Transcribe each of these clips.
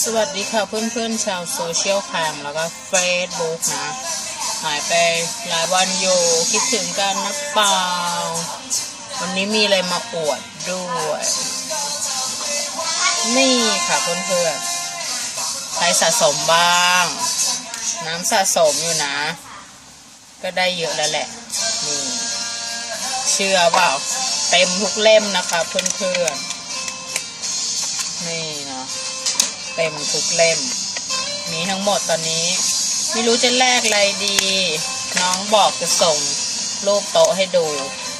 สวัสดีค่ะเพื่อนๆชาวโซเชียลแคมแล้วก็เฟซบุ๊กนะหายไปหลายวันอยู่คิดถึงกันนะเปล่า วันนี้มีอะไรมาอวดด้วย นี่ค่ะเพื่อนๆใครสะสมบ้าง น้ำสะสมอยู่นะ ก็ได้เยอะแล้วแหละ นี่ เชื่อเปล่า เต็มทุกเล่มนะคะเพื่อนๆ ต็มทุกเล่ม มีทั้งหมดตอนนี้ ไม่รู้จะแลกอะไรดี น้องบอกจะส่งรูปโต๊ะให้ดู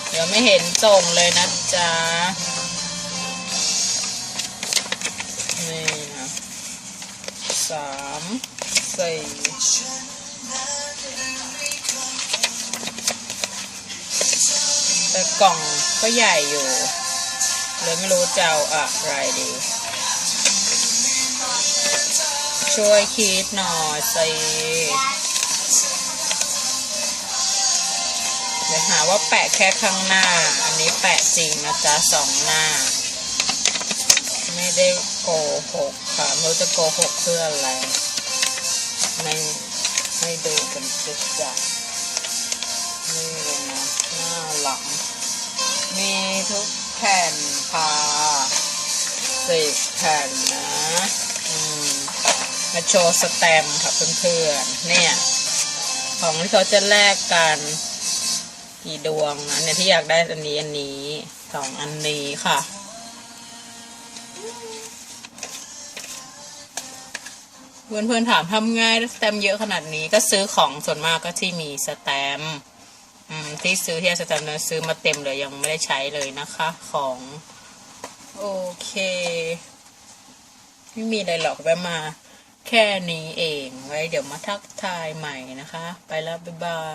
เดี๋ยวไม่เห็นส่งเลยนะจ๊ะนี่นะสามสี่แต่กล่องก็ใหญ่อยู่เลยไม่รู้จะเอาอะไรดี ช่วยคิดหน่อยสิเดี๋ยวหาว่าแปะแค่ข้างหน้า อันนี้แปะจริงนะจ๊ะสองหน้า ไม่ได้โกหกค่ะไม่รู้จะโกหกเพื่ออะไรไม่ให้ดูกันจุดจัดนี่เลยนะ หน้าหลัง มีทุกแผ่นค่ะสิบแผ่นนะ มาโชว์สแตมค่ะเพื่อนๆเนี่ย ของที่เขาจะแลกกันกี่ดวงนะเนี่ยที่อยากได้อันนี้อันนี้สองอันนี้ค่ะ เพื่อนๆถามทำง่ายสแตมเยอะขนาดนี้ก็ซื้อของส่วนมากก็ที่มีสแตมป์อืมที่ซื้อที่สแตมป์นั้นซื้อมาเต็มเลยยังไม่ได้ใช้เลยนะคะของโอเค ไม่มีอะไรหรอกแวะมา แค่นี้เอง ไว้เดี๋ยวมาทักทายใหม่นะคะ ไปแล้วบ๊ายบาย